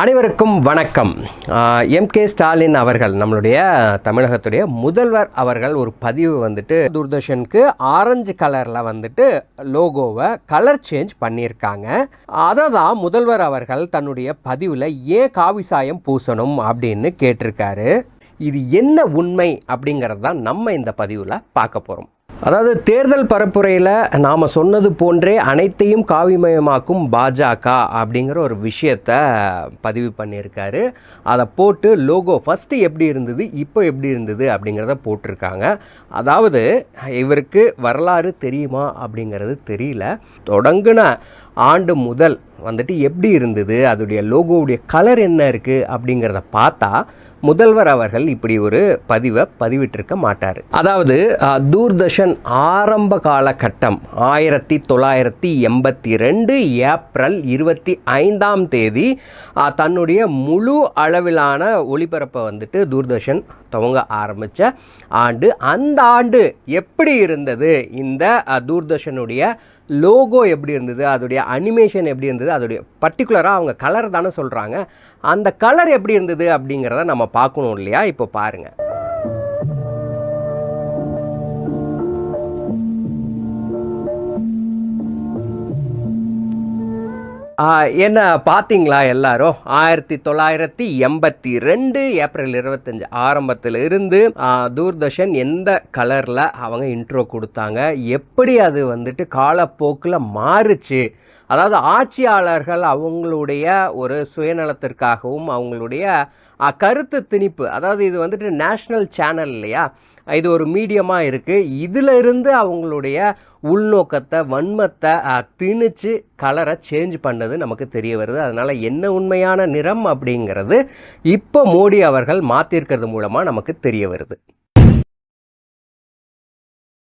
அனைவருக்கும் வணக்கம். M K Stalin அவர்கள் நம்மளுடைய தமிழகத்துடைய முதல்வர் அவர்கள் ஒரு பதிவு வந்துட்டு தூர்தர்ஷனுக்கு ஆரஞ்சு கலரில் வந்துட்டு லோகோவை கலர் சேஞ்ச் பண்ணியிருக்காங்க. அதை தான் முதல்வர் அவர்கள் தன்னுடைய பதிவில் ஏன் காவி சாயம் பூசணும் அப்படின்னு கேட்டிருக்காரு. இது என்ன உண்மை அப்படிங்கிறது தான் நம்ம இந்த பதிவில் பார்க்க போகிறோம் அதாவது தேர்தல் பரப்புரையில் நாம் சொன்னது போன்றே அனைத்தையும் காவிமயமாக்கும் பாஜக அப்படிங்கிற ஒரு விஷயத்த பதிவு பண்ணியிருக்காரு. அதை போட்டு லோகோ ஃபஸ்ட்டு எப்படி இருந்தது இப்போ எப்படி இருந்தது அப்படிங்கிறத போட்டிருக்காங்க. அதாவது இவருக்கு வரலாறு தெரியுமா அப்படிங்கிறது தெரியல. தொடங்கின ஆண்டு முதல் வந்துட்டு எப்படி இருந்தது? அதோடைய லோகோவுடைய கலர் என்ன இருக்குது அப்படிங்கிறத பார்த்தா முதல்வர் அவர்கள் இப்படி ஒரு பதிவை பதிவிட்டிருக்க மாட்டார். அதாவது தூர்தர்ஷன் ஆரம்ப காலகட்டம் ஆயிரத்தி தொள்ளாயிரத்தி எண்பத்தி ரெண்டு ஏப்ரல் இருபத்தி ஐந்தாம் தேதி தன்னுடைய முழு அளவிலான ஒளிபரப்பை வந்துட்டு தூர்தர்ஷன் துவங்க ஆரம்பித்த ஆண்டு. அந்த ஆண்டு எப்படி இருந்தது? இந்த தூர்தர்ஷனுடைய லோகோ எப்படி இருந்தது? அதோடைய அனிமேஷன் எப்படி இருந்தது? அதோடைய பர்டிகுலராக அவங்க கலர் தானே சொல்கிறாங்க அந்த கலர் எப்படி இருந்தது அப்படிங்கிறத நம்ம பார்க்கணும் இல்லையா? இப்போ பாருங்கள் என்ன பார்த்தீங்களா எல்லாரும்? ஆயிரத்தி தொள்ளாயிரத்தி எண்பத்தி ரெண்டு ஏப்ரல் இருபத்தஞ்சு ஆரம்பத்தில் இருந்து தூர்தர்ஷன் எந்த கலரில் அவங்க இன்ட்ரோ கொடுத்தாங்க? எப்படி அது வந்துட்டு காலப்போக்கில் மாறுச்சு? அதாவது ஆட்சியாளர்கள் அவங்களுடைய ஒரு சுயநலத்திற்காகவும் அவங்களுடைய கருத்து திணிப்பு அதாவது இது வந்துட்டு நேஷ்னல் சேனல் இல்லையா? இது ஒரு மீடியமாக இருக்குது இதிலிருந்து அவங்களுடைய உள்நோக்கத்தை வன்மத்தை திணிச்சு கலரை சேஞ்ச் பண்ணது. நமக்கு தெரிய வருது. அதனால் என்ன உண்மையான நிறம் அப்படிங்கிறது இப்போ மோடி அவர்கள் மாற்றிருக்கிறது மூலமாக நமக்கு தெரிய வருது.